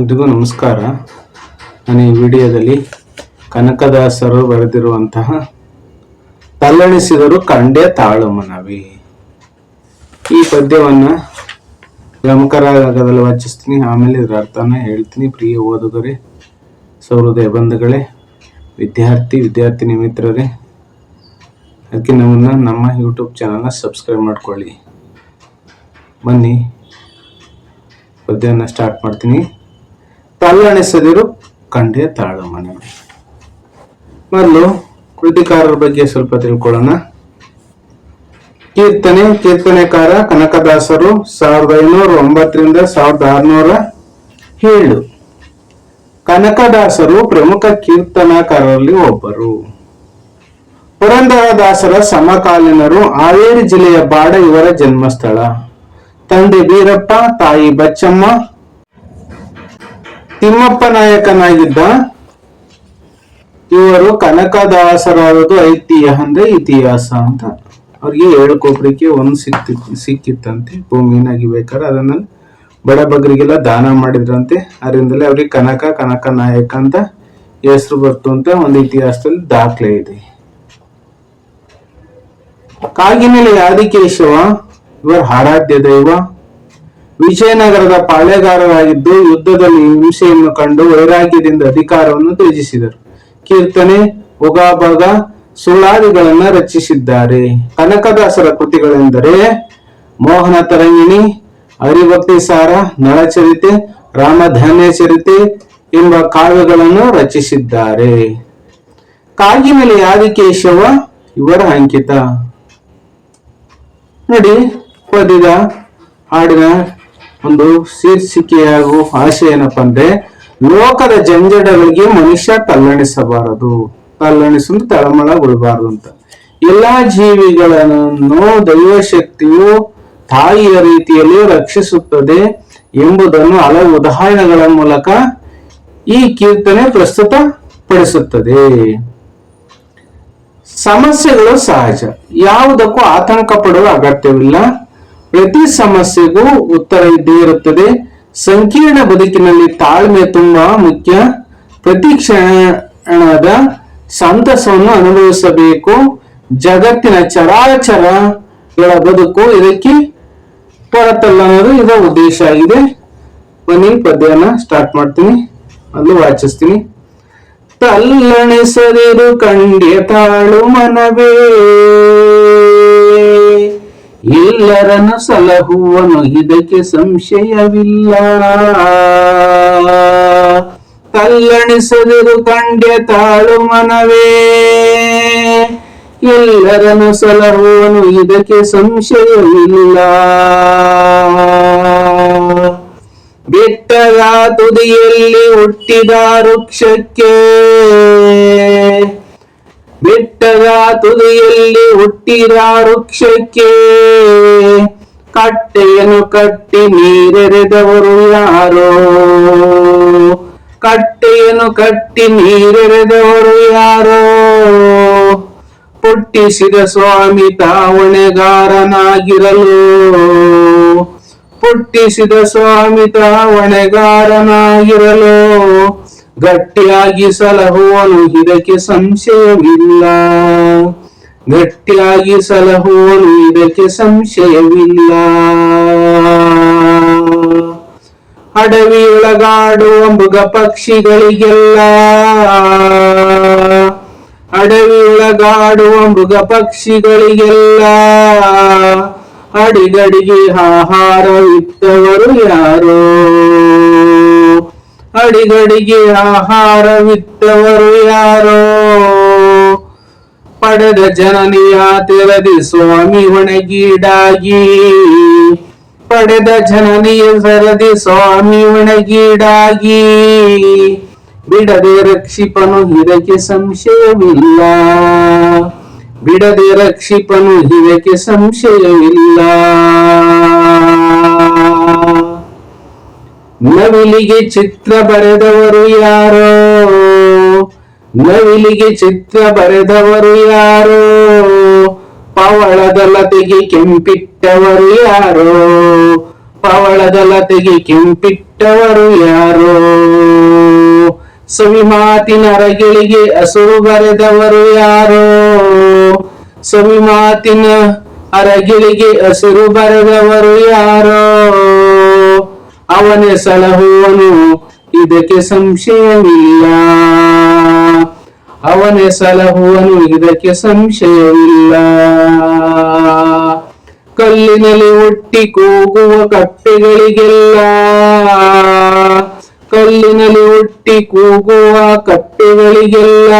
ಎಲ್ರಿಗೂ ನಮಸ್ಕಾರ. ನಾನು ಈ ವಿಡಿಯೋದಲ್ಲಿ ಕನಕದಾಸರು ಬರೆದಿರುವಂತಹ ತಲ್ಲಣಿಸಿದರು ಕಂಡೆ ತಾಳು ಮನವಿ. ಈ ಪದ್ಯವನ್ನ ಗಮಕರಾಗದಲ್ಲಿ ವಾಚಿಸ್ತೀನಿ, ಆಮೇಲೆ ಇದರ ಅರ್ಥನ ಹೇಳ್ತೀನಿ. ಪ್ರಿಯ ಓದುಗರೇ, ಸೌಹೃದಯ ಬಂಧುಗಳೇ, ವಿದ್ಯಾರ್ಥಿ, ವಿದ್ಯಾರ್ಥಿನಿ ಮಿತ್ರರೇ, ಅದಕ್ಕೆ ನಮ್ಮನ್ನ ನಮ್ಮ ಯೂಟ್ಯೂಬ್ ಚಾನಲ್ನ ಸಬ್ಸ್ಕ್ರೈಬ್ ಮಾಡ್ಕೊಳ್ಳಿ. ಬನ್ನಿ ಪದ್ಯವನ್ನು ಸ್ಟಾರ್ಟ್ ಮಾಡ್ತೀನಿ. ತಲ್ಲಣಿಸದಿರು ಕಂಡೆ ತಾಳು ಮನೆ ಮೊದಲು ಕೃತಿಕಾರರ ಬಗ್ಗೆ ಸ್ವಲ್ಪ ತಿಳ್ಕೊಳ್ಳೋಣ. ಕೀರ್ತನೆ, ಕೀರ್ತನೆಕಾರ ಕನಕದಾಸರು ಸಾವಿರದ ಐನೂರ ಒಂಬತ್ತರಿಂದ ಸಾವಿರದ ಆರುನೂರ ಏಳು. ಕನಕದಾಸರು ಪ್ರಮುಖ ಕೀರ್ತನಕಾರರಲ್ಲಿ ಒಬ್ಬರು. ಪುರಂದರದಾಸರ ಸಮಕಾಲೀನರು ಹಾವೇರಿ ಜಿಲ್ಲೆಯ ಬಾಡ ಇವರ ಜನ್ಮಸ್ಥಳ. ತಂದೆ ಬೀರಪ್ಪ ತಾಯಿ ಬಚ್ಚಮ್ಮ ತಿಮ್ಮಪ್ಪ ನಾಯಕನಾಗಿದ್ದ ಇವರು ಕನಕದಾಸರಾದದು ಐತಿಹ್ಯ ಅಂದ್ರೆ ಇತಿಹಾಸ ಅಂತ. ಅವ್ರಿಗೆ ಹೇಳ್ಕೊಬ್ರಿಗೆ ಒಂದು ಸಿಕ್ತಿ, ಸಿಕ್ಕಿತ್ತಂತೆ. ಭೂಮಿನಾಗಿ ಬೇಕಾರೆ ಅದನ್ನ ಬಡಬಗರಿಗೆಲ್ಲ ದಾನ ಮಾಡಿದ್ರಂತೆ. ಅದರಿಂದಲೇ ಅವ್ರಿಗೆ ಕನಕ ಕನಕ ನಾಯಕ ಅಂತ ಹೆಸರು ಬರ್ತು ಅಂತ ಒಂದು ಇತಿಹಾಸದಲ್ಲಿ ದಾಖಲೆ ಇದೆ. ಕಾಗಿನಲ್ಲಿ ಆದಿಕೇಶವ, ಇವರ ಆರಾಧ್ಯ ದೈವ. ವಿಜಯನಗರದ ಪಾಳೆಗಾರರಾಗಿದ್ದು ಯುದ್ಧದಲ್ಲಿ ಹಿಂಸೆಯನ್ನು ಕಂಡು ವೈರಾಗ್ಯದಿಂದ ಅಧಿಕಾರವನ್ನು ತ್ಯಜಿಸಿದರು. ಕೀರ್ತನೆ, ಉಗಾಭಾಗ ಸುಳಾದಿಗಳನ್ನ ರಚಿಸಿದ್ದಾರೆ. ಕನಕದಾಸರ ಕೃತಿಗಳೆಂದರೆ ಮೋಹನ ತರಂಗಿಣಿ, ಹರಿಭಕ್ತಿ ಸಾರ, ನಳಚರಿತೆ ರಾಮಧಾನ್ಯ ಚರಿತೆ ಎಂಬ ಕಾವ್ಯಗಳನ್ನು ರಚಿಸಿದ್ದಾರೆ. ಕಾಗಿನೆಲೆ ಆದಿಕೇಶವ ಇವರ ಅಂಕಿತ. ನೋಡಿ ಪದ್ಯದ ಹಾಡಿನ ಒಂದು ಶೀರ್ಷಿಕೆ ಹಾಗೂ ಆಶಯ ಏನಪ್ಪ ಅಂದ್ರೆ ಲೋಕದ ಜಂಜಡಗಳಿಗೆ ಮನುಷ್ಯ ತಲ್ಲಣಿಸಬಾರದು. ತಳಮಳ ತಳಮಳಗೊಳ್ಳಬಾರದು ಅಂತ. ಎಲ್ಲಾ ಜೀವಿಗಳನ್ನು ದೈವಶಕ್ತಿಯು ತಾಯಿಯ ರೀತಿಯಲ್ಲಿ ರಕ್ಷಿಸುತ್ತದೆ ಎಂಬುದನ್ನು ಹಲವು ಉದಾಹರಣೆಗಳ ಮೂಲಕ ಈ ಕೀರ್ತನೆ ಪ್ರಸ್ತುತ ಪಡಿಸುತ್ತದೆ ಸಮಸ್ಯೆಗಳು ಸಹಜ. ಯಾವುದಕ್ಕೂ ಆತಂಕ ಪಡುವ ಅಗತ್ಯವಿಲ್ಲ. ಪ್ರತಿ ಸಮಸ್ಯೆಗೂ ಉತ್ತರ ಇದ್ದೇ ಇರುತ್ತದೆ. ಸಂಕೀರ್ಣ ಬದುಕಿನಲ್ಲಿ ತಾಳ್ಮೆ ತುಂಬಾ ಮುಖ್ಯ. ಪ್ರತಿ ಕ್ಷಣದ ಸಂತಸವನ್ನು ಅನುಭವಿಸಬೇಕು. ಜಗತ್ತಿನ ಚರಾಚರಗಳ ಬದುಕು ಇದಕ್ಕೆ ಹೊರತಲ್ಲ ಅನ್ನೋದು ಇದರ ಉದ್ದೇಶ ಆಗಿದೆ. ಬನ್ನಿ, ಪದ್ಯನ ಸ್ಟಾರ್ಟ್ ಮಾಡ್ತೀನಿ. ಅಲ್ಲಿ ವಾಚಿಸ್ತೀನಿ. ತಲ್ಲಣಿಸದಿರು ಕಂಡ್ಯ ತಾಳು ಮನವೇ. ಎಲ್ಲರನ್ನು ಸಲಹುವನು, ಇದಕ್ಕೆ ಸಂಶಯವಿಲ್ಲ. ಕಲ್ಲಣಿಸದಿರು ಕಂಡ್ಯ ತಾಳು ಮನವೇ. ಎಲ್ಲರನ್ನು ಸಲಹುವನು, ಇದಕ್ಕೆ ಸಂಶಯವಿಲ್ಲ. ಬೆಟ್ಟದ ತುದಿಯಲ್ಲಿ ಹುಟ್ಟಿದ ವೃಕ್ಷಕ್ಕೆ ಬೆಟ್ಟದ ತುದಿಯಲ್ಲಿ ಹುಟ್ಟಿದ ವೃಕ್ಷಕ್ಕೆ ಕಟ್ಟೆಯನ್ನು ಕಟ್ಟಿ ನೀರೆರೆದವರು ಯಾರೋ? ಕಟ್ಟೆಯನ್ನು ಕಟ್ಟಿ ನೀರೆರೆದವರು ಯಾರೋ? ಪುಟ್ಟಿಸಿದ ಸ್ವಾಮಿ ತಾವಣೆಗಾರನಾಗಿರಲು ಪುಟ್ಟಿಸಿದ ಸ್ವಾಮಿ ತಾವಣೆಗಾರನಾಗಿರಲು ಗಟ್ಟಿಯಾಗಿ ಸಲಹೋನು ಇದಕ್ಕೆ ಸಂಶಯವಿಲ್ಲ. ಗಟ್ಟಿಯಾಗಿ ಸಲಹೋನು ಇದಕ್ಕೆ ಸಂಶಯವಿಲ್ಲ. ಅಡವಿಯೊಳಗಾಡುವ ಮೃಗ ಪಕ್ಷಿಗಳಿಗೆಲ್ಲ. ಅಡವಿಯೊಳಗಾಡುವ ಮೃಗ ಪಕ್ಷಿಗಳಿಗೆಲ್ಲ. ಅಡಿಗಡಿಗೆ ಆಹಾರವಿತ್ತವರು ಯಾರೋ? ಅಡಿಗಡಿಗೆ ಆಹಾರವಿತ್ತವರು ಯಾರೋ? ಪಡೆದ ಜನನಿಯ ತೆರದಿ ಸ್ವಾಮಿ ಒಣಗೀಡಾಗಿ. ಪಡೆದ ಜನನಿಯ ಸರದಿ ಸ್ವಾಮಿ ಒಣಗೀಡಾಗಿ. ಬಿಡದೆ ರಕ್ಷಿಪನು ಇದಕ್ಕೆ ಸಂಶಯವಿಲ್ಲ. ಬಿಡದೆ ರಕ್ಷಿಪನು ಇದಕ್ಕೆ ಸಂಶಯವಿಲ್ಲ. ನವಿಲಿಗೆ ಚಿತ್ರ ಬರೆದವರು ಯಾರೋ? ನವಿಲಿಗೆ ಚಿತ್ರ ಬರೆದವರು ಯಾರೋ? ಪವಳದ ಲತೆಗೆ ಕೆಂಪಿಟ್ಟವರು ಯಾರೋ? ಪವಳದ ಲತೆಗೆ ಕೆಂಪಿಟ್ಟವರು ಯಾರೋ? ಸವಿ ಮಾತಿನ ರಗಿಳಿಗೆ ಹಸುರು ಬರೆದವರು ಯಾರೋ? ಸವಿ ಮಾತಿನ ಅರಗಿಳಿಗೆ ಹಸಿರು ಬರೆದವರು ಯಾರೋ? ಅವನೇ ಸಲಹುವನು ಇದಕ್ಕೆ ಸಂಶಯವಿಲ್ಲ. ಅವನೇ ಸಲಹುವನು ಇದಕ್ಕೆ ಸಂಶಯವಿಲ್ಲ. ಕಲ್ಲಿನಲ್ಲಿ ಒಟ್ಟಿ ಕೂಗುವ ಕಟ್ಟೆಗಳಿಗೆಲ್ಲ ಕಲ್ಲಿನಲ್ಲಿ ಒಟ್ಟಿ ಕೂಗುವ ಕಪ್ಪೆಗಳಿಗೆಲ್ಲ.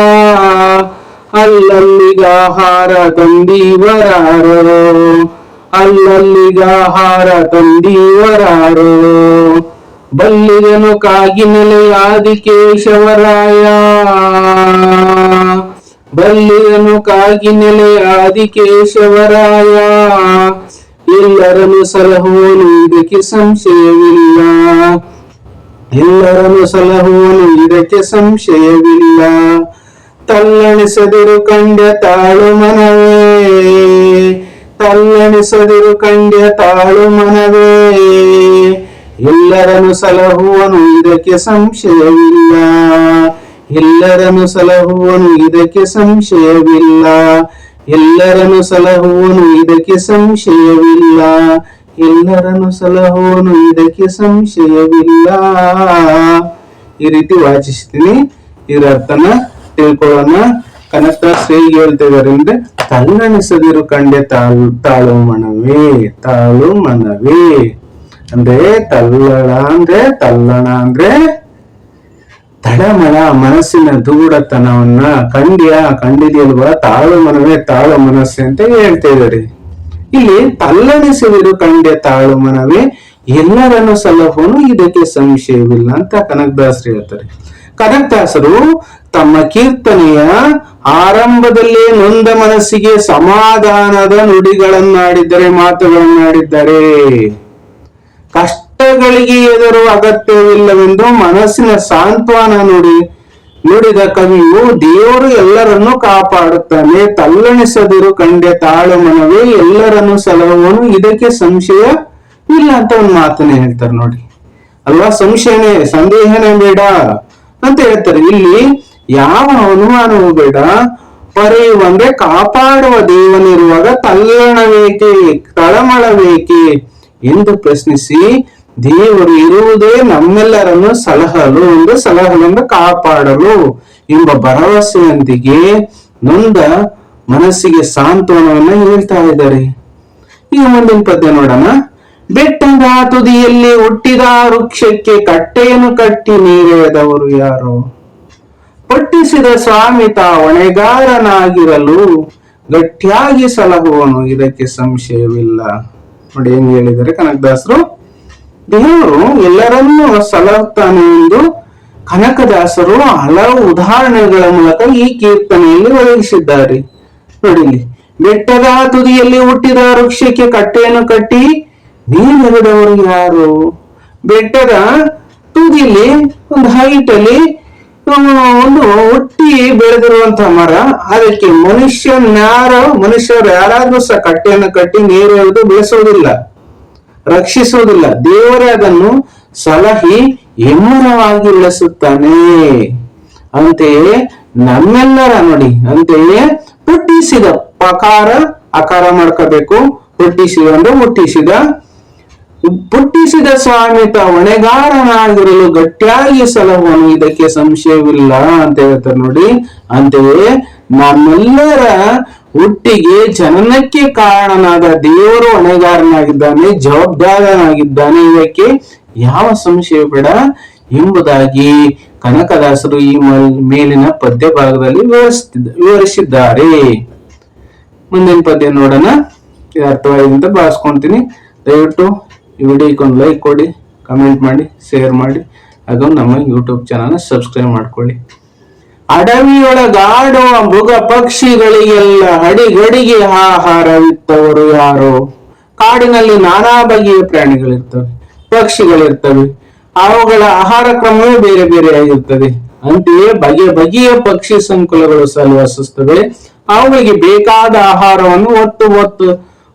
ಅಲ್ಲಲ್ಲಿಗಾಹಾರ ತಂದೀವರಾರೋ ಅಲ್ಲಲ್ಲಿಗಾಹಾರ ತಂದೀವರಾರೋ ಬಲ್ಲಿದನು ಕಾಗಿನೆಲೆಯಾದಿ ಕೇಶವರಾಯ. ಬಲ್ಲಿದನು ಕಾಗಿನೆಲೆಯಾದಿ ಕೇಶವರಾಯ. ಎಲ್ಲರನ್ನು ಸಲಹುವನು, ಇದಕ್ಕೆ ಸಂಶಯವಿಲ್ಲ. ಎಲ್ಲರನ್ನು ಸಲಹುವನು, ಇದಕ್ಕೆ ಸಂಶಯವಿಲ್ಲ. ತಲ್ಲಣಿಸದಿರು ಕಂಡ ತಾಳು ಮನವೇ. ತಲ್ಲಣಿಸದಿರು ಕಂಡ್ಯ ತಾಳು ಮನವೇ ಎಲ್ಲರನು ಸಲಹುವನು ಇದಕ್ಕೆ ಸಂಶಯವಿಲ್ಲ. ಎಲ್ಲರನು ಸಲಹುವನು ಇದಕ್ಕೆ ಸಂಶಯವಿಲ್ಲ. ಎಲ್ಲರನು ಸಲಹುವನು ಇದಕ್ಕೆ ಸಂಶಯವಿಲ್ಲ. ಎಲ್ಲರನು ಸಲಹುವನು ಇದಕ್ಕೆ ಸಂಶಯವಿಲ್ಲ. ಈ ರೀತಿ ವಾಚಿಸ್ತೀನಿ. ಇದರ ಅರ್ಥನ ತಿಳ್ಕೊಳ್ಳೋಣ. ಕನಕ ಹೇಗೆ ಹೇಳ್ತಿದ್ದಾರೆ ಅಂದ್ರೆ ತಲ್ಲಣಿಸದಿರು ಕಂಡೆ ತಾಳು ತಾಳು ಮನವೇ ತಾಳು ಮನವೇ. ಅಂದ್ರೆ ತಲ್ಲಣ ಅಂದ್ರೆ ತಲ್ಲಣ ಅಂದ್ರೆ ತಡಮಳ ಮನಸ್ಸಿನ ದೂಡತನವನ್ನ ಕಂಡ್ಯ ಕಂಡಿದೆಯಲ್ವಾ ತಾಳು ಮನವೇ, ತಾಳು ಮನಸ್ಸೆ ಅಂತ ಹೇಳ್ತಾ ಇದ್ದಾರೆ. ಇಲ್ಲಿ ತಲ್ಲಣಿಸದಿರು ಕಂಡೆ ತಾಳು ಮನವೇ, ಎಲ್ಲರನ್ನು ಸಲಹೋನು ಇದಕ್ಕೆ ಸಂಶಯವಿಲ್ಲ ಅಂತ ಕನಕದಾಸರು ಹೇಳ್ತಾರೆ. ಕನಕದಾಸರು ತಮ್ಮ ಕೀರ್ತನೆಯ ಆರಂಭದಲ್ಲೇ ನೊಂದ ಮನಸ್ಸಿಗೆ ಸಮಾಧಾನದ ನುಡಿಗಳನ್ನಾಡಿದ್ದಾರೆ ಮಾತುಗಳನ್ನಾಡಿದ್ದಾರೆ ಕಷ್ಟಗಳಿಗೆ ಎದುರು ಅಗತ್ಯವಿಲ್ಲವೆಂದು ಮನಸ್ಸಿನ ಸಾಂತ್ವನ ನುಡಿ, ನುಡಿದ ಕವಿಯು ದೇವರು ಎಲ್ಲರನ್ನು ಕಾಪಾಡುತ್ತಾನೆ. ತಲ್ಲಣಿಸದಿರು ಕಂಡೆ ತಾಳು ಮನವೇ ಎಲ್ಲರನ್ನು ಸಲಹುವನು. ಇದಕ್ಕೆ ಸಂಶಯ ಇಲ್ಲ ಅಂತ ಒಂದು ಮಾತನ್ನ ಹೇಳ್ತಾರೆ ನೋಡಿ. ಅಲ್ವಾ? ಸಂಶಯನೇ, ಸಂದೇಹನೇ ಬೇಡ ಅಂತ ಹೇಳ್ತಾರೆ. ಇಲ್ಲಿ ಯಾವ ಅನುಮಾನವೂ ಬೇಡ. ಪರೆಯುವಂದ್ರೆ ಕಾಪಾಡುವ ದೇವನಿರುವಾಗ ತಲ್ಲಣವೇಕೆ ತಳಮಳಬೇಕೆ ಎಂದು ಪ್ರಶ್ನಿಸಿ, ದೇವರು ಇರುವುದೇ ನಮ್ಮೆಲ್ಲರನ್ನು ಸಲಹಲು, ಒಂದು ಸಲಹಲು ಕಾಪಾಡಲು ಎಂಬ ಭರವಸೆಯೊಂದಿಗೆ ನೊಂದ ಮನಸ್ಸಿಗೆ ಸಾಂತ್ವನವನ್ನ ಹೇಳ್ತಾ ಇದ್ದಾರೆ. ಈಗ ಮುಂದಿನ ಪದ್ಯ ನೋಡೋಣ. ಬೆಟ್ಟದ ತುದಿಯಲ್ಲಿ ಹುಟ್ಟಿದ ವೃಕ್ಷಕ್ಕೆ ಕಟ್ಟೆಯನ್ನು ಕಟ್ಟಿ ನೀರೆಳೆದವರು ಯಾರು? ಪಟ್ಟಿಸಿದ ಸ್ವಾಮಿ ತಾ ಹೊಣೆಗಾರನಾಗಿರಲು ಗಟ್ಟಿಯಾಗಿ ಸಲಹುವನು, ಇದಕ್ಕೆ ಸಂಶಯವಿಲ್ಲ. ನೋಡಿ ಏನ್ ಹೇಳಿದರೆ ಕನಕದಾಸರು? ದೇವರು ಎಲ್ಲರನ್ನೂ ಸಲಹುತ್ತಾನೆ ಎಂದು ಕನಕದಾಸರು ಹಲವು ಉದಾಹರಣೆಗಳ ಮೂಲಕ ಈ ಕೀರ್ತನೆಯಲ್ಲಿ ಒದಗಿಸಿದ್ದಾರೆ. ನೋಡಿಲಿ ಬೆಟ್ಟದ ತುದಿಯಲ್ಲಿ ಹುಟ್ಟಿದ ವೃಕ್ಷಕ್ಕೆ ಕಟ್ಟೆಯನ್ನು ಕಟ್ಟಿ ನೀರೆರೆದವರು ಯಾರು? ಬೆಟ್ಟದ ತುದಿಯಲ್ಲಿ, ಒಂದು ಹೈಟ್ ಅಲ್ಲಿ ಒಂದು ಒಟ್ಟಿ ಬೆಳೆದಿರುವಂತಹ ಮರ. ಅದಕ್ಕೆ ಮನುಷ್ಯನ್ಯಾರು, ಮನುಷ್ಯರು ಯಾರಾದ್ರೂ ಸಹ ಕಟ್ಟೆಯನ್ನು ಕಟ್ಟಿ ನೀರು ಬೆಳೆಸೋದಿಲ್ಲ ರಕ್ಷಿಸುವುದಿಲ್ಲ. ದೇವರೇ ಅದನ್ನು ಸಲಹಿ ಹೆಮ್ಮರವಾಗಿ ಬೆಳೆಸುತ್ತಾನೆ. ಅಂತೆಯೇ ನಮ್ಮೆಲ್ಲರ ನೋಡಿ, ಅಂತೆಯೇ ಹುಟ್ಟಿಸಿದ ಪಕಾರ ಅಕಾರ ಮಾಡ್ಕೋಬೇಕು. ಹುಟ್ಟಿಸಿದ ಅಂದ್ರೆ ಹುಟ್ಟಿಸಿದ ಪುಟ್ಟಿಸಿದ ಸ್ವಾಮಿತ ಹೊಣೆಗಾರನಾಗಿರಲು ಗಟ್ಟಿಯಾಗಿ ಸಲಹುವನು ಇದಕ್ಕೆ ಸಂಶಯವಿಲ್ಲ ಅಂತ ಹೇಳ್ತಾರೆ ನೋಡಿ. ಅಂತೆಯೇ, ನಮ್ಮೆಲ್ಲರ ಹುಟ್ಟಿಗೆ ಜನನಕ್ಕೆ ಕಾರಣನಾದ ದೇವರು ಹೊಣೆಗಾರನಾಗಿದ್ದಾನೆ, ಜವಾಬ್ದಾರನಾಗಿದ್ದಾನೆ, ಇದಕ್ಕೆ ಯಾವ ಸಂಶಯ ಬೇಡ ಎಂಬುದಾಗಿ ಕನಕದಾಸರು ಈ ಮಲ್- ಮೇಲಿನ ಪದ್ಯ ಭಾಗದಲ್ಲಿ ವಿವರಿಸಿದ್ದಾರೆ. ಮುಂದಿನ ಪದ್ಯ ನೋಡೋಣ. ಅರ್ಥವಾಗಿದೆ ಅಂತ ಭಾವಿಸ್ಕೊಂತೀನಿ. ದಯವಿಟ್ಟು ಈ ವಿಡಿಯೋಕ್ಕೆ ಒಂದು ಲೈಕ್ ಕೊಡಿ ಕಮೆಂಟ್ ಮಾಡಿ ಶೇರ್ ಮಾಡಿ ಹಾಗೂ ನಮ್ಮ ಯೂಟ್ಯೂಬ್ ಚಾನಲ್ ಸಬ್ಸ್ಕ್ರೈಬ್ ಮಾಡ್ಕೊಳ್ಳಿ. ಅಡವಿಯೊಳಗಾಡುವ ಮೃಗ ಪಕ್ಷಿಗಳಿಗೆಲ್ಲ ಹಡಿಗಡಿಗೆ ಆಹಾರವಿತ್ತವರು ಯಾರು? ಕಾಡಿನಲ್ಲಿ ನಾನಾ ಬಗೆಯ ಪ್ರಾಣಿಗಳಿರ್ತವೆ, ಪಕ್ಷಿಗಳಿರ್ತವೆ. ಅವುಗಳ ಆಹಾರ ಕ್ರಮವೂ ಬೇರೆ ಬೇರೆ ಆಗಿರ್ತದೆ ಅಂತೆಯೇ ಬಗೆ ಬಗೆಯ ಪಕ್ಷಿ ಸಂಕುಲಗಳು ಸಹ ವಾಸಿಸುತ್ತವೆ. ಅವುಗಳಿಗೆ ಬೇಕಾದ ಆಹಾರವನ್ನು ಒತ್ತು ಒತ್ತು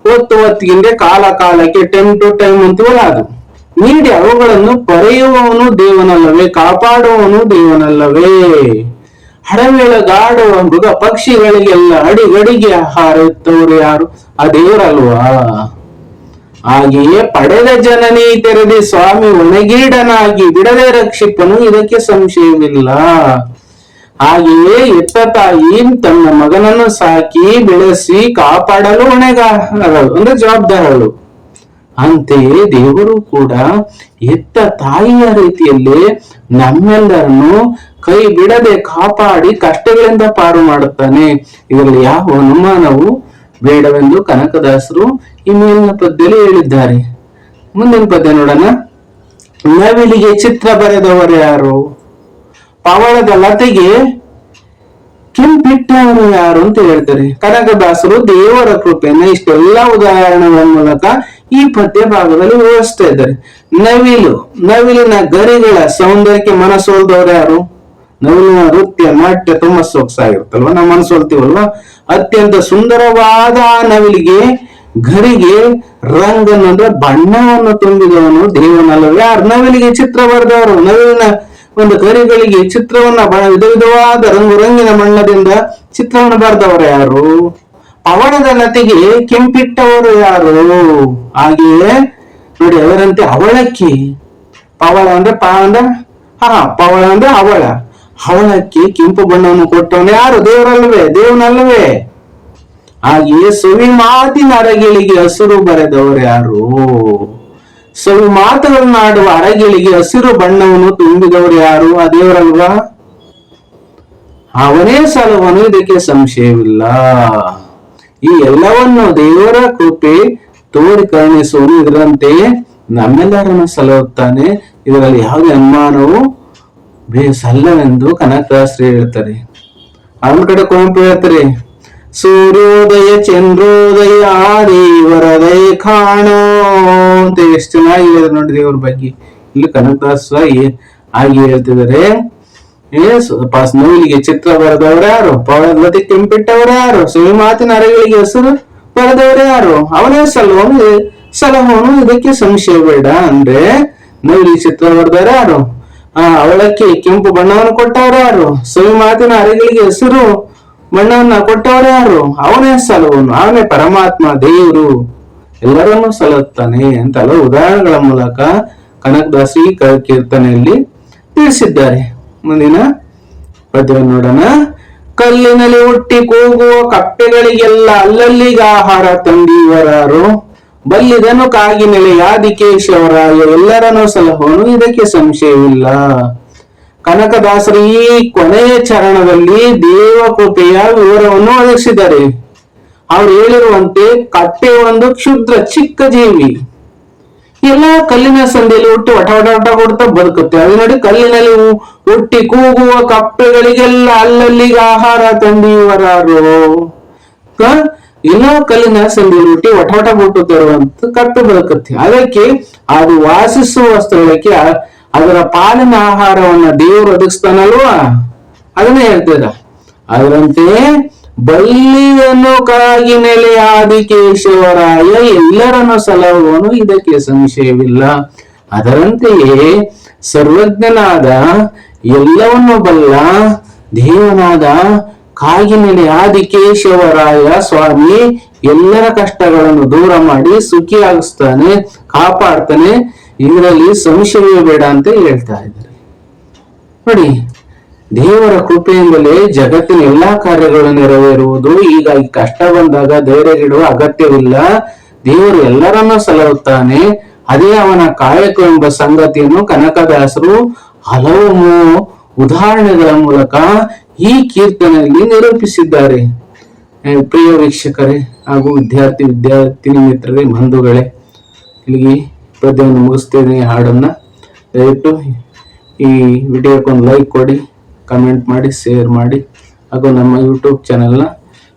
ಒತ್ತು ಹೊತ್ತಿಗೆ ಕಾಲ ಕಾಲಕ್ಕೆ ಟೈಮ್ ಟು ಟೈಮ್ ಅಂತೀವಲ್ಲ ಅದು ನೀಡಿ ಅವುಗಳನ್ನು ಪರೆಯುವವನು ದೇವನಲ್ಲವೇ, ಕಾಪಾಡುವವನು ದೇವನಲ್ಲವೇ. ಹಡವೆಳಗಾಡುವ ಮೃಗ ಪಕ್ಷಿಗಳಿಗೆಲ್ಲ ಅಡಿಗಡಿಗೆ ಆಹಾರ ಇತ್ತವರು ಯಾರು? ಆ ದೇವರಲ್ವಾ? ಹಾಗೆಯೇ ಪಡೆದ ಜನನೇ ತೆರೆದಿ ಸ್ವಾಮಿ ಒಣಗೀಡನಾಗಿ ಬಿಡದೆ ರಕ್ಷಿಪನು ಇದಕ್ಕೆ ಸಂಶಯವಿಲ್ಲ. ಹಾಗೆಯೇ ಹೆತ್ತ ತಾಯಿ ತನ್ನ ಮಗನನ್ನು ಸಾಕಿ ಬೆಳೆಸಿ ಕಾಪಾಡಲು ಹೊಣೆಗಾರಳು, ಅಂದ್ರೆ ಜವಾಬ್ದಾರಳು. ಅಂತೆಯೇ ದೇವರು ಕೂಡ ಎತ್ತ ತಾಯಿಯ ರೀತಿಯಲ್ಲಿ ನಮ್ಮೆಲ್ಲರನ್ನು ಕೈ ಬಿಡದೆ ಕಾಪಾಡಿ ಕಷ್ಟಗಳಿಂದ ಪಾರು ಮಾಡುತ್ತಾನೆ. ಇದರಲ್ಲಿ ಯಾವ ಅನುಮಾನವು ಬೇಡವೆಂದು ಕನಕದಾಸರು ಈ ಮೇಲಿನ ಪದ್ಯದಲ್ಲಿ ಹೇಳಿದ್ದಾರೆ. ಮುಂದಿನ ಪದ್ಯ ನೋಡೋಣ. ನವಿಲಿಗೆ ಚಿತ್ರ ಬರೆದವರು ಯಾರು? ಪವಳದ ಲತೆಗೆ ಕೆಂಪಿಟ್ಟವರು ಯಾರು? ಅಂತ ಹೇಳ್ತಾರೆ. ಕನಕದಾಸರು ದೇವರ ಕೃಪೆಯನ್ನ ಇಷ್ಟೆಲ್ಲ ಉದಾಹರಣೆಗಳ ಮೂಲಕ ಈ ಪದ್ಯ ಭಾಗದಲ್ಲಿ ವಿವರಿಸ್ತಾ ಇದ್ದಾರೆ. ನವಿಲು, ನವಿಲಿನ ಗರಿಗಳ ಸೌಂದರ್ಯಕ್ಕೆ ಮನಸೋಲ್ದವ್ರು ಯಾರು? ನವಿಲಿನ ನೃತ್ಯ, ನಾಟ್ಯ ತುಂಬಾ ಸೊಗಸಾಗಿರುತ್ತಲ್ವ ನಾವು ಮನಸೋಲ್ತೀವಲ್ವಾ? ಅತ್ಯಂತ ಸುಂದರವಾದ ಆ ನವಿಲಿಗೆ ಗರಿಗೆ ರಂಗನ್ನು ಬಣ್ಣವನ್ನು ತುಂಬಿದವನು ದೇವನಲ್ಲವೇ ಯಾರು? ನವಿಲಿಗೆ ಚಿತ್ರ ಬರೆದವರು. ನವಿಲಿನ ಒಂದು ಗರಿಗಳಿಗೆ ಚಿತ್ರವನ್ನ ವಿಧ ವಿಧವಾದ ರಂಗು ರಂಗಿನ ಬಣ್ಣದಿಂದ ಚಿತ್ರವನ್ನು ಬರೆದವರು ಯಾರು? ಪವಣದ ಲತೆಗೆ ಕೆಂಪಿಟ್ಟವರು ಯಾರು? ಹಾಗೆಯೇ ನೋಡಿ ಅವರಂತೆ ಅವಳಕ್ಕಿ. ಪವಳ ಅಂದ್ರೆ ಪ ಅಂದ್ರೆ ಹಾ, ಪವಳ ಅಂದ್ರೆ ಅವಳ. ಅವಳಕ್ಕೆ ಕೆಂಪು ಬಣ್ಣವನ್ನು ಕೊಟ್ಟವನು ಯಾರು? ದೇವರಲ್ವೇ ದೇವನಲ್ವೇ ಹಾಗೆಯೇ ಸವಿ ಮಾತಿನ ಅರಗಿಳಿಗೆ ಹಸಿರು ಬರೆದವರು ಯಾರು? ಸವಿ ಮಾತುಗಳನ್ನಾಡುವ ಅರಗಿಳಿಗೆ ಹಸಿರು ಬಣ್ಣವನ್ನು ತುಂಬಿದವರು ಯಾರು? ಆ ದೇವರಲ್ವಾ? ಅವನೇ ಸಲವನು, ಇದಕ್ಕೆ ಸಂಶಯವಿಲ್ಲ. ಈ ಎಲ್ಲವನ್ನು ದೇವರ ಕೃಪೆ ತೋರಿ ಕರುಣಿಸುವನು. ಇದರಂತೆ ನಮ್ಮೆಲ್ಲರನ್ನು ಸಲಹುತ್ತಾನೆ ಇದರಲ್ಲಿ ಯಾವುದೇ ಅನುಮಾನವು ಬೇಸಲ್ಲವೆಂದು ಕನಕದಾಸರು ಹೇಳ್ತಾರೆ ಅವನ ಕಡೆ ಕುವೆಂಪು ಹೇಳ್ತಾರೆ? ಸೂರ್ಯೋದಯ ಚಂದ್ರೋದಯ ದೇವರದಯ ಕಾಣೋ. ಅಂತ ಎಷ್ಟು ಚೆನ್ನಾಗಿದೆ ನೋಡಿ ದೇವರ ಬಗ್ಗೆ. ಇಲ್ಲಿ ಕನಕದಾಸ ಆಗಿ ಹೇಳ್ತಿದ್ದಾರೆ. ಪಾಸ್ ಚಿತ್ರ ಬರೆದವರು ಯಾರು? ಪವಳದ ಕೆಂಪಿಟ್ಟವರು ಯಾರು? ಸುಳಿ ಮಾತಿನ ಅರೆಗಳಿಗೆ ಹೆಸರು ಬರೆದವರು ಯಾರು? ಅವನೇ ಸಲಹೋನು ಸಲಹೋನು ಇದಕ್ಕೆ ಸಂಶಯ ಬೇಡ ಅಂದ್ರೆ ನೋವಿಲಿಗೆ ಚಿತ್ರ ಬರೆದವರು ಯಾರು? ಆ, ಅವಳಕ್ಕೆ ಕೆಂಪು ಬಣ್ಣವನ್ನು ಕೊಟ್ಟವರು ಯಾರು? ಸುಳಿ ಮಾತಿನ ಅರೆಗಳಿಗೆ ಹೆಸರು ಬಣ್ಣವನ್ನ ಕೊಟ್ಟವರು ಯಾರು? ಅವನೇ ಸಲುವನು, ಅವನೇ ಪರಮಾತ್ಮ, ದೇವರು. ಎಲ್ಲರನ್ನು ಸಲುತ್ತಾನೆ ಅಂತ ಹಲವು ಉದಾಹರಣೆಗಳ ಮೂಲಕ ಕನಕದಾಸಿ ಕೀರ್ತನೆಯಲ್ಲಿ ತಿಳಿಸಿದ್ದಾರೆ. ಮುಂದಿನ ಪದ್ಯವನ್ನು ನೋಡೋಣ. ಕಲ್ಲಿನಲ್ಲಿ ಹುಟ್ಟಿ ಕೂಗುವ ಕಪ್ಪೆಗಳಿಗೆಲ್ಲ ಅಲ್ಲಲ್ಲಿಗೆ ಆಹಾರ ತಂದಿವರಾರು. ಬಲ್ಲಿದನು ಕಾಗಿನೆಲೆ ಯಾದಿಕೇಶವರ ಎಲ್ಲರನ್ನೂ ಸಲಹೋನು ಇದಕ್ಕೆ ಸಂಶಯವಿಲ್ಲ. ಕನಕದಾಸರು ಈ ಕೊನೆಯ ಚರಣದಲ್ಲಿ ದೇವ ಕೃಪೆಯ ವಿವರವನ್ನು ಒದಗಿಸಿದ್ದಾರೆ. ಅವರು ಹೇಳಿರುವಂತೆ ಕಟ್ಟೆ ಒಂದು ಕ್ಷುದ್ರ ಚಿಕ್ಕ ಜೀವಿ. ಎಲ್ಲ ಕಲ್ಲಿನ ಸಂದಿಯಲ್ಲಿ ಹುಟ್ಟಿ ಒಟ ಒಟ ಕೊಡ್ತಾ ಬದುಕುತ್ತೆ. ಅದು ನೋಡಿ ಕಲ್ಲಿನಲ್ಲಿ ಹುಟ್ಟಿ ಕೂಗುವ ಕಪ್ಪೆಗಳಿಗೆಲ್ಲ ಅಲ್ಲಲ್ಲಿಗೆ ಆಹಾರ ತಂದಿವರಾರು. ಎಲ್ಲ ಕಲ್ಲಿನ ಸಂದಿಯಲ್ಲಿ ಹುಟ್ಟಿ ಒಟ ಒಟ ಕೊಟ್ಟು ತರುವಂತ ಕಪ್ಪೆ ಬದುಕುತ್ತೆ. ಅದಕ್ಕೆ ಅದು ವಾಸಿಸುವ ಸ್ಥಳಕ್ಕೆ ಅದರ ಪಾಲಿನ ಆಹಾರವನ್ನ ದೇವರು ಒದಗಿಸ್ತಾನಲ್ವಾ? ಅದನ್ನ ಹೇಳ್ತೀರ ಅದರಂತೆ ಬಲ್ಲಿಯನ್ನು ಕಾಗಿ ನೆಲೆ ಆದಿಕೇಶವರಾಯ ಎಲ್ಲರನ್ನು ಸಲಹುವನು, ಇದಕ್ಕೆ ಸಂಶಯವಿಲ್ಲ. ಅದರಂತೆಯೇ ಸರ್ವಜ್ಞನಾದ ಎಲ್ಲವನ್ನು ಬಲ್ಲ ದೇವನಾದ ಕಾಗಿನೆಲೆ ಆದಿಕೇಶವರಾಯ ಸ್ವಾಮಿ ಎಲ್ಲರ ಕಷ್ಟಗಳನ್ನು ದೂರ ಮಾಡಿ ಸುಖಿಯಾಗಿಸ್ತಾನೆ, ಕಾಪಾಡ್ತಾನೆ ಇದರಲ್ಲಿ ಸಂಶಯವೇ ಬೇಡ ಅಂತ ಹೇಳ್ತಾ ಇದ್ದಾರೆ. ನೋಡಿ, ದೇವರ ಕೃಪೆಯಿಂದಲೇ ಜಗತ್ತಿನ ಎಲ್ಲಾ ಕಾರ್ಯಗಳು ನೆರವೇರುವುದು. ಈಗ ಕಷ್ಟ ಬಂದಾಗ ಧೈರ್ಯಗಿಡುವ ಅಗತ್ಯವಿಲ್ಲ. ದೇವರು ಎಲ್ಲರನ್ನ ಸಲಹುತ್ತಾನೆ ಅದೇ ಅವನ ಕಾಯಕ ಸಂಗತಿಯನ್ನು ಕನಕದಾಸರು ಹಲವು ಉದಾಹರಣೆಗಳ ಮೂಲಕ ಈ ಕೀರ್ತನೆಯಲ್ಲಿ ನಿರೂಪಿಸಿದ್ದಾರೆ. ಪ್ರಿಯ ವೀಕ್ಷಕರೇ ಹಾಗೂ ವಿದ್ಯಾರ್ಥಿ ವಿದ್ಯಾರ್ಥಿನಿ ಮಿತ್ರರೇ, ಬಂಧುಗಳೇ ಇಲ್ಲಿಗೆ ಪದ್ಯವನ್ನು ಮುಗಿಸ್ತೇನೆ ಈ ಹಾಡನ್ನ. ದಯವಿಟ್ಟು ಈ ವಿಡಿಯೋಕ್ಕೊಂದು ಲೈಕ್ ಕೊಡಿ ಕಮೆಂಟ್ ಮಾಡಿ ಶೇರ್ ಮಾಡಿ, ಹಾಗೂ ನಮ್ಮ ಯೂಟ್ಯೂಬ್ ಚಾನೆಲ್ನ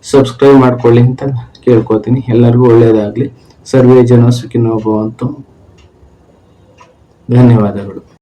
ಸಬ್ಸ್ಕ್ರೈಬ್ ಮಾಡ್ಕೊಳ್ಳಿ ಅಂತ ಕೇಳ್ಕೊತೀನಿ ಎಲ್ಲರಿಗೂ ಒಳ್ಳೆಯದಾಗಲಿ ಸರ್ವೇ ಜನ ಸುಖಿನೋಭವಂತು ಧನ್ಯವಾದಗಳು.